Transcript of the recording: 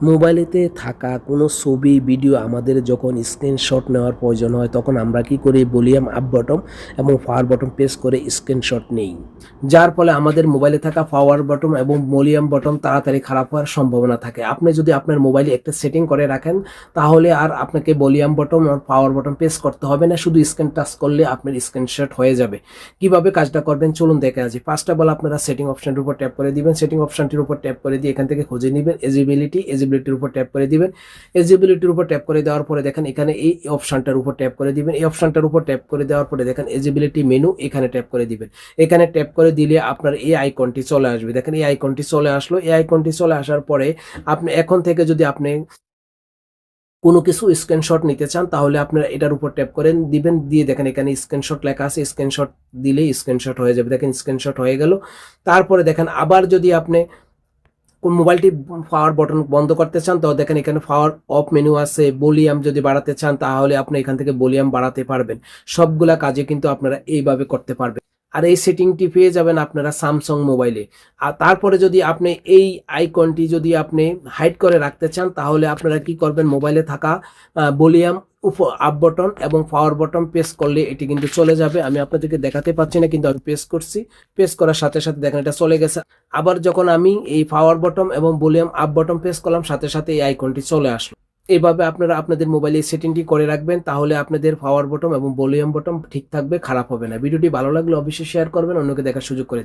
মোবাইলেতে থাকা কোনো ছবি, ভিডিও আমাদের যখন স্ক্রিনশট নেওয়ার প্রয়োজন হয়, তখন আমরা কি করি? ভলিউম আপ বটম এবং পাওয়ার বটম প্রেস করে স্ক্রিনশট নেই। যার ফলে আমাদের মোবাইলে থাকা পাওয়ার বটম এবং ভলিউম বটম তাড়াতাড়ি খারাপ হওয়ার সম্ভাবনা থাকে। আপনি যদি আপনার মোবাইলে একটা সেটিং করে রাখেন, তাহলে আর আপনাকে ভলিউম বটম আর পাওয়ার বটম প্রেস করতে হবে না। শুধু স্ক্রিন টাচ করলে আপনার স্ক্রিনশট হয়ে যাবে। কীভাবে কাজটা করবেন? চলুন দেখে আছি ফার্স্ট অফ অল আপনারা সেটিং অপশনটির উপর ট্যাপ করে দিবেন। সেটিং অপশনটির উপর ট্যাপ করে দিয়ে এখান থেকে খুঁজে নেবেন। এজিবিলিটি এজিবিলিটির উপর ট্যাপ করে দিবেন। এজিবিলিটির উপর ট্যাপ করে দেওয়ার পরে দেখেন এখানে এই অপশনটার উপর ট্যাপ করে দিবেন। এই অপশনটার উপর ট্যাপ করে দেওয়ার পরে দেখেন এজিবিলিটি মেনু এখানে ট্যাপ করে দিবেন। এখানে ট্যাপ করে দিলে আপনার এই আইকনটি চলে আসবে। দেখেন এই আইকনটি চলে আসলো। এই আইকনটি চলে আসার পরে আপনি এখন থেকে যদি আপনি কোনো কিছু স্ক্রিনশট নিতে চান, তাহলে আপনারা এটার উপর ট্যাপ করে দিবেন। দিয়ে দেখেন এখানে স্ক্রিনশট লেখা আছে। স্ক্রিনশট দিলেই স্ক্রিনশট হয়ে যাবে। দেখেন স্ক্রিনশট হয়ে গেল। তারপরে দেখেন আবার যদি আপনি কোন মোবাইলটি পাওয়ার বটন বন্ধ করতে চান, তো দেখেন এখানে পাওয়ার অফ মেনু আছে ভলিউম যদি বাড়াতে চান, তাহলে আপনি এখান থেকে ভলিউম বাড়াতে পারবেন। সবগুলা কাজে কিন্তু আপনারা এইভাবে করতে পারবেন। আর এই সেটিংটি পেয়ে যাবেন আপনারা স্যামসাং মোবাইলে আর তারপরে যদি আপনি এই আইকনটি যদি আপনি হাইড করে রাখতে চান, তাহলে আপনারা কি করবেন? মোবাইলে থাকা ভলিউম আপ বটন এবং পাওয়ার বটন প্রেস করলে এটি কিন্তু চলে যাবে। আমি আপনাদেরকে দেখাতে পাচ্ছি না, কিন্তু আমি প্রেস করছি। প্রেস করার সাথে সাথে দেখেন এটা চলে গেছে। আবার যখন আমি এই পাওয়ার বটন এবং ভলিউম আপ বটন প্রেস করলাম, সাথে সাথে এই আইকনটি চলে আসলো। এইভাবে আপনারা আপনাদের মোবাইলে সেটিংটি করে রাখবেন, তাহলে আপনাদের পাওয়ার বটন এবং ভলিউম বটন ঠিক থাকবে, খারাপ হবে না। ভিডিওটি ভালো লাগলে অবশ্যই শেয়ার করবেন, অন্যকে দেখার সুযোগ করে দিন।